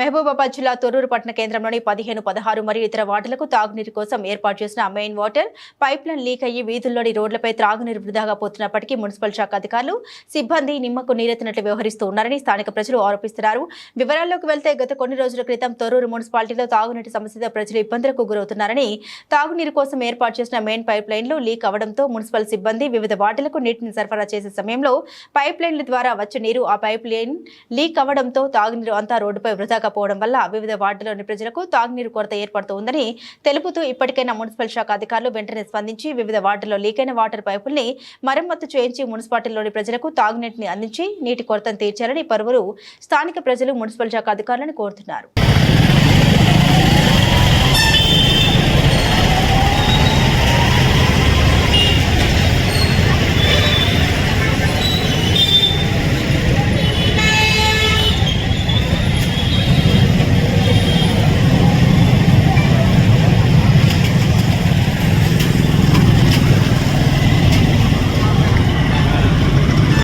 మహబూబాబాద్ జిల్లా తొర్రూరు పట్టణ కేంద్రంలోని పదిహేను పదహారు మరియు ఇతర వార్డులకు తాగునీరు కోసం ఏర్పాటు చేసిన main water pipe line leak అయ్యి వీధుల్లోని రోడ్లపై త్రాగునీరు వృధాగా పోతున్నప్పటికీ మున్సిపల్ శాఖ అధికారులు సిబ్బంది నిమ్మకు నీరెత్తినట్లు వ్యవహరిస్తూ ఉన్నారని స్థానిక ప్రజలు ఆరోపిస్తున్నారు. వివరాల్లోకి వెళ్తే గత కొన్ని రోజుల క్రితం తొర్రూరు మున్సిపాలిటీలో తాగునీటి సమస్యతో ప్రజలు ఇబ్బందులకు గురవుతున్నారని తాగునీరు కోసం ఏర్పాటు చేసిన మెయిన్ పైప్ లైన్లు లీక్ అవడంతో మున్సిపల్ సిబ్బంది వివిధ వార్డులకు నీటిని సరఫరా చేసే సమయంలో పైప్ లైన్ల ద్వారా వచ్చే నీరు ఆ పైప్ లైన్ లీక్ అవడంతో తాగునీరు అంతా రోడ్డుపై వృధాగా పోవడం వల్ల వివిధ వార్డులోని ప్రజలకు తాగునీరు కొరత ఏర్పడుతోందని తెలుపుతూ ఇప్పటికైనా మున్సిపల్ శాఖ అధికారులు వెంటనే స్పందించి వివిధ వార్డుల్లో లీకైన వాటర్ పైపుల్ని మరమ్మతు చేయించి మున్సిపాలిటీలోని ప్రజలకు తాగునీటిని అందించి నీటి కొరతను తీర్చాలని పలువురు స్థానిక ప్రజలు మున్సిపల్ శాఖ అధికారులను కోరుతున్నారు.